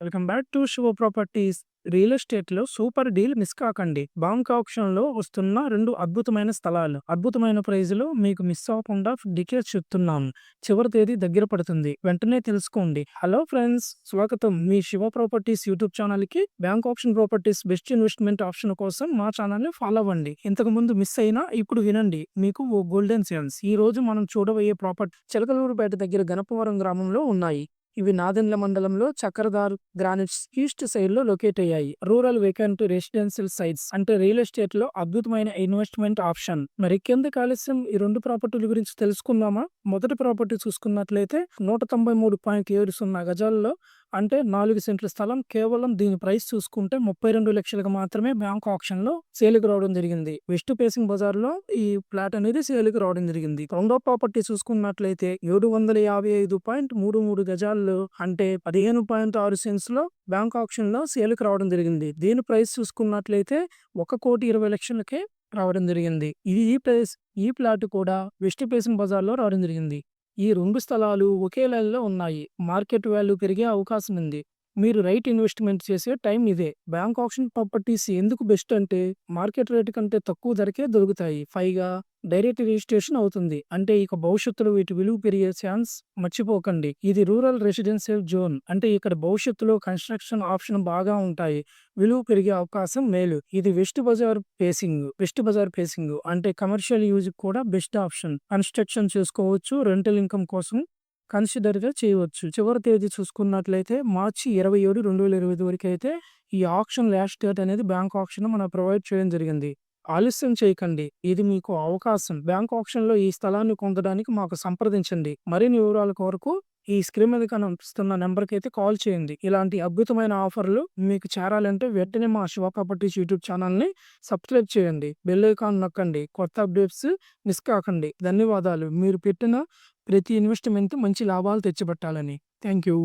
Welcome back to Shiva properties. Real ఎస్టేట్లో super deal miss కాకండి. Bank ఆప్షన్లో వస్తున్న రెండు అద్భుతమైన స్థలాలు. అద్భుతమైన ప్రైజ్లో మీకు మిస్ అవ్వకుండా డీటెయిల్స్ చెప్తున్నాను. చివరి తేదీ దగ్గర పడుతుంది. వెంటనే తెలుసుకోండి. హలో ఫ్రెండ్స్ స్వాగతం మీ శివ ప్రాపర్టీస్ యూట్యూబ్ ఛానల్కి bank option properties best investment option కోసం మా ఛానల్ని ఫాలో అవ్వండి. ఇంతకు ముందు మిస్ అయినా ఇప్పుడు వినండి. మీకు ఓ గోల్డెన్ సెన్స్ ఈ రోజు మనం చూడబోయే ప్రాపర్టీ చిలకలూరుపేట దగ్గర గణపవరం గ్రామంలో ఉన్నాయి. ఇవి నాదెండ్ల మండలంలో చక్రధార్ గ్రానైట్స్ ఈస్ట్ సైడ్లో లొకేట్ అయ్యాయి. రూరల్ వేకెంట్ రెసిడెన్షియల్ సైట్స్ అంటే రియల్ ఎస్టేట్లో అద్భుతమైన ఇన్వెస్ట్మెంట్ ఆప్షన్. మరి కింద కాలుష్యం ఈ రెండు ప్రాపర్టీల గురించి తెలుసుకుందామా? మొదటి ప్రాపర్టీ చూసుకున్నట్లయితే నూట తొంభై మూడు పాయింట్ ఏడు సున్నా గజాల్లో అంటే నాలుగు సెంట్ల స్థలం కేవలం దీని ప్రైస్ చూసుకుంటే ముప్పై రెండు లక్షలకు మాత్రమే బ్యాంక్ ఆప్షన్లో సేల్కి రావడం జరిగింది. వెస్ట్ పేసింగ్ బజార్లో ఈ ఫ్లాట్ అనేది సేల్కి రావడం జరిగింది. రెండో ప్రాపర్టీ చూసుకున్నట్లయితే ఏడు వందల యాభై ఐదు పాయింట్ మూడు మూడు గజాల్లో అంటే పదిహేను పాయింట్ ఆరు సెన్స్లో బ్యాంక్ ఆప్షన్లో సేల్కి రావడం జరిగింది. దీని ప్రైస్ చూసుకున్నట్లయితే ఒక కోటి ఇరవై లక్షలకే రావడం జరిగింది. ఇది ఈ ప్లేస్ ఈ ప్లాట్ కూడా వెస్ట్ పేసింగ్ బజార్లో రావడం జరిగింది. ఈ రెండు స్థలాలు ఒకే లైన్లో ఉన్నాయి. మార్కెట్ వాల్యూ పెరిగే అవకాశం ఉంది మీరు రైట్ ఇన్వెస్ట్మెంట్ చేసే టైం ఇదే. బ్యాంక్ ఆప్షన్ ప్రాపర్టీస్ ఎందుకు బెస్ట్ అంటే మార్కెట్ రేట్ కంటే తక్కువ ధరకే దొరుకుతాయి. పైగా డైరెక్ట్ రిజిస్ట్రేషన్ అవుతుంది. అంటే ఇక భవిష్యత్తులో వీటి విలువ పెరిగే ఛాన్స్ మర్చిపోకండి. ఇది రూరల్ రెసిడెన్షియల్ జోన్. అంటే ఇక్కడ భవిష్యత్తులో కన్స్ట్రక్షన్ ఆప్షన్ బాగా ఉంటాయి. విలువ పెరిగే అవకాశం మేలు. ఇది వెస్ట్ బజార్ ఫేసింగ్ వెస్ట్ బజార్ ఫేసింగ్. అంటే కమర్షియల్ యూజ్ కూడా బెస్ట్ ఆప్షన్. కన్స్ట్రక్షన్ చేసుకోవచ్చు. రెంటల్ ఇన్కమ్ కోసం కన్సిడర్గా చేయవచ్చు. చివరి తేదీ చూసుకున్నట్లయితే మార్చి ఇరవై ఏడు రెండు వేల ఇరవై వరకు అయితే ఈ ఆప్షన్ లాస్ట్ డేట్ అనేది బ్యాంక్ ఆప్షన్ మనం ప్రొవైడ్ చేయడం జరిగింది. ఆలస్యం చేయకండి. ఇది మీకు అవకాశం. బ్యాంక్ ఆప్షన్లో ఈ స్థలాన్ని పొందడానికి మాకు సంప్రదించండి. మరిన్ని వివరాల కొరకు ఈ స్క్రీన్ మీద కనిపిస్తున్న నెంబర్కి అయితే కాల్ చేయండి. ఇలాంటి అద్భుతమైన ఆఫర్లు మీకు చేరాలంటే వెంటనే మా శివ ప్రాపర్టీస్ యూట్యూబ్ ఛానల్ని సబ్స్క్రైబ్ చేయండి. బెల్ ఐకాన్ నొక్కండి. కొత్త అప్డేట్స్ మిస్ కాకండి. ధన్యవాదాలు. మీరు పెట్టిన ప్రతి ఇన్వెస్ట్మెంట్ మంచి లాభాలు తెచ్చిపెట్టాలని. Thank you